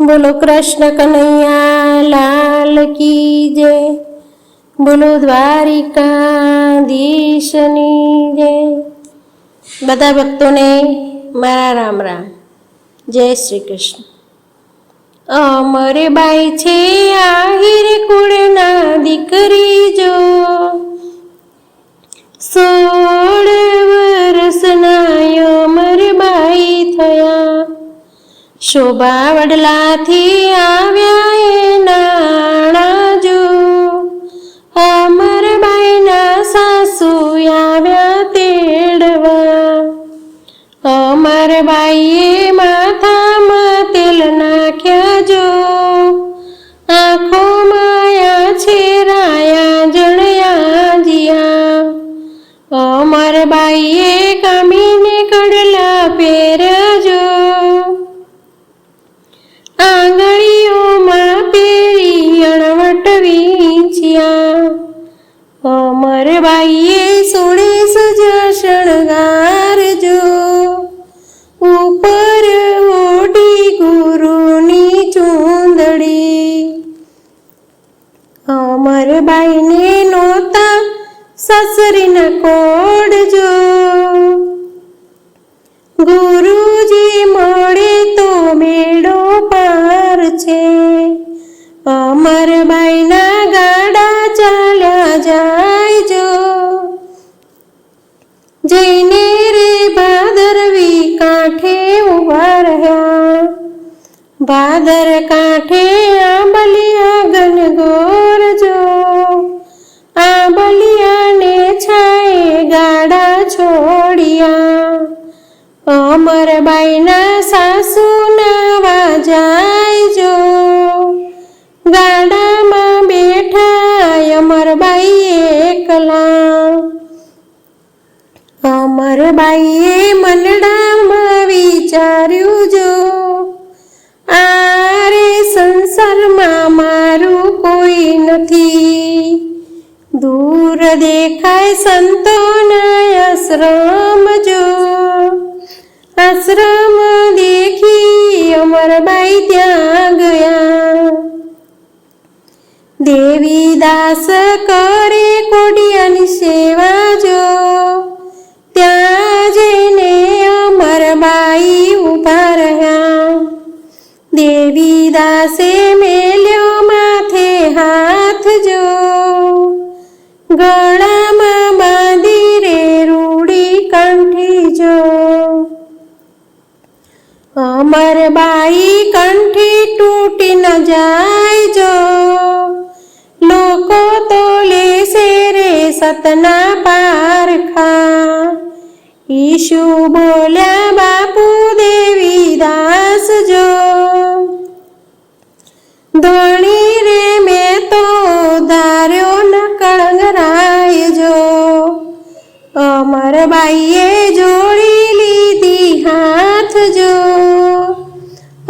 બોલો કૃષ્ણ કનૈયા, લાલ કી જય. બોલો દ્વારિકાધીશની જય. બધા ભક્તોને મારા રામ રામ. જય શ્રી કૃષ્ણ. અમર બાઈ છે આહિર કુળના દીકરી જો. સોળ વર્ષના અમર બાઈ થયા. શોભા વડલાથી આવ્યા એ નાણા જો અમરબાઈના સાસુ આવ્યા તેડવા. અમરબાઈએ માથામાં તેલ નાખ્યા જો. આંખો માયા છેરાયા જણ્યા જીયા. અમરબાઈએ કામીને કડલા પહેરજો અમરબાઈએ સોળે સજા શણગારજો ઉપર ઓઢી ગુરુની ચૂંદડી. અમરબાઈને નોતા સસરીના કોડજો. ગુરુજી મળે તો મેળો પાર છે. અમરબાઈના કાંઠે ઊભા રહ્યા. ભાદર કાંઠે આંબલિયા ગનગોરજો આંબલિયાને છાએ ગાડા છોડ્યા. અમરબાઈના સાસુ નાવા જાયજો ગાડામાં બેઠા અમરબાઈ એકલા. અમરબાઈએ મનડામાં વિચાર્યું જો, આરે સંસારમાં મારું કોઈ નથી. દૂર દેખાય સંતોના આશ્રમ જો. આશ્રમ દેખી અમરબાઈ ત્યાં ગયા. દેવી દાસ કરે કોડિયાની સેવા જો. ત્યાં દેવી દાસે મેલ્યો માથે હાથ જો ગળામાં બાંધી રે રૂડી કંઠી જો અમરબાઈ કંઠી તૂટી ન જાય જો લોકો તો લેશે રે સતના પારખા ઈશુ બોલ્યા અમરબાઈએ જોડી લીધી હાથ જો.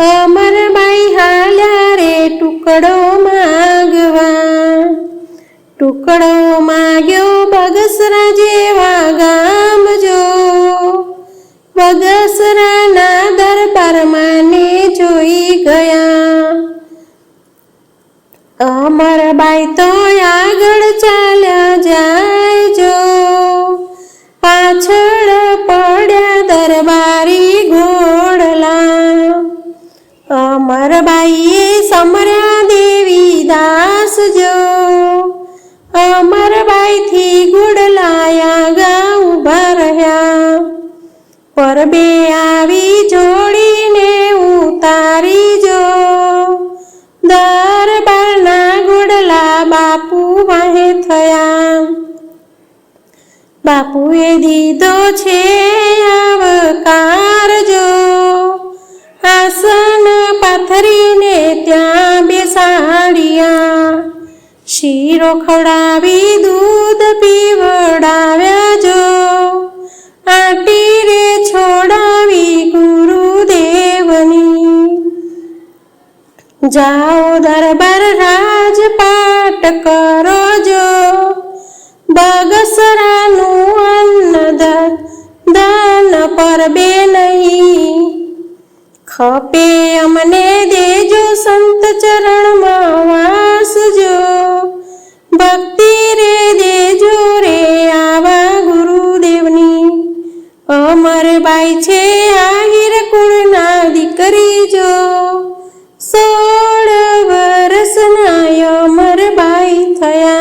અમરબાઈ હાલ્યા રે ટુકડો માગવા. ટુકડો માગ્યો બગસરા જેવા ગામ જો. બગસરાના દરબારમાં ને જોઈ ગયા. અમરબાઈ તો આગળ અમરબાઈએ સમર્યા દેવી દાસ જો અમરબાઈથી ગુડલાયા ગા ઊભા રહ્યા પરબે આવી જોડીને ઉતારી જો દરબારના ગુડલા બાપુ વાહે થયા. બાપુએ દીધો છે આવકાર. શીરો ખવડાવી દૂધ પીવડાવ્યા જો. આટી રે છોડાવી ગુરુદેવની. જાઓ દરબાર રાજપાટ કરો જો. બગસરાનું અન્ન દાન પર બે નહીં. ખપે અમને દેજો સંત ચરણમાં. અમરબાઈ છે આહિર કુળના દીકરી જો. સોળ વર્ષના અમરબાઈ થયા.